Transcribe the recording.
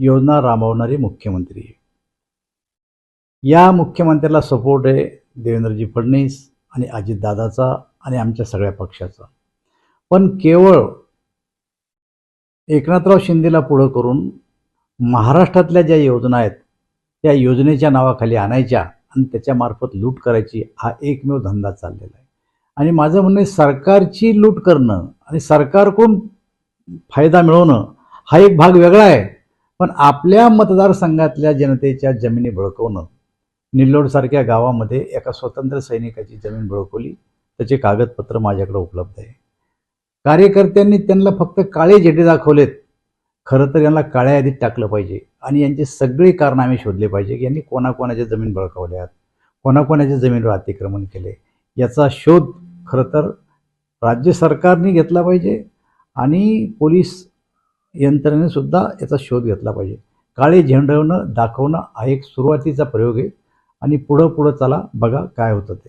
योजना राबवणारे मुख्यमंत्री. आहे. या मुख्यमंत्र्याला सपोर्ट आहे देवेंद्रजी फडणवीस आणि अजितदादाचा आणि आमच्या सगळ्या पक्षाचा. पण केवळ एकनाथराव शिंदेला पुढं करून महाराष्ट्रातल्या ज्या योजना आहेत त्या योजनेच्या नावाखाली आणायच्या आणि त्याच्यामार्फत लूट करायची हा एकमेव धंदा चाललेला आहे. आणि माझं म्हणणं आहे सरकारची लूट करणं आणि सरकारकडून फायदा मिळवणं हा एक भाग वेगळा आहे. पण आपल्या मतदारसंघातल्या जनतेच्या जमिनी भळकवणं निल्लोडसारख्या गावामध्ये एका स्वतंत्र सैनिकाची जमीन बळकवली त्याचे कागदपत्र माझ्याकडे उपलब्ध आहे. कार्यकर्त्यांनी त्यांना फक्त काळे झेटे दाखवलेत. खरं तर यांना काळ्या यादीत टाकलं पाहिजे आणि यांचे सगळे कारनामे शोधले पाहिजे की यांनी कोणाकोणाच्या जमीन बळकावल्यात कोणाकोणाच्या जमिनीवर अतिक्रमण केले. याचा शोध खरं तर राज्य सरकारने घेतला पाहिजे आणि पोलीस यंत्रणेने सुद्धा याचा शोध घेतला पाहिजे. काळे झेंडवणं दाखवणं हा एक सुरुवातीचा प्रयोग आहे. आणि पुढं पुढं चला बघा काय होतं ते.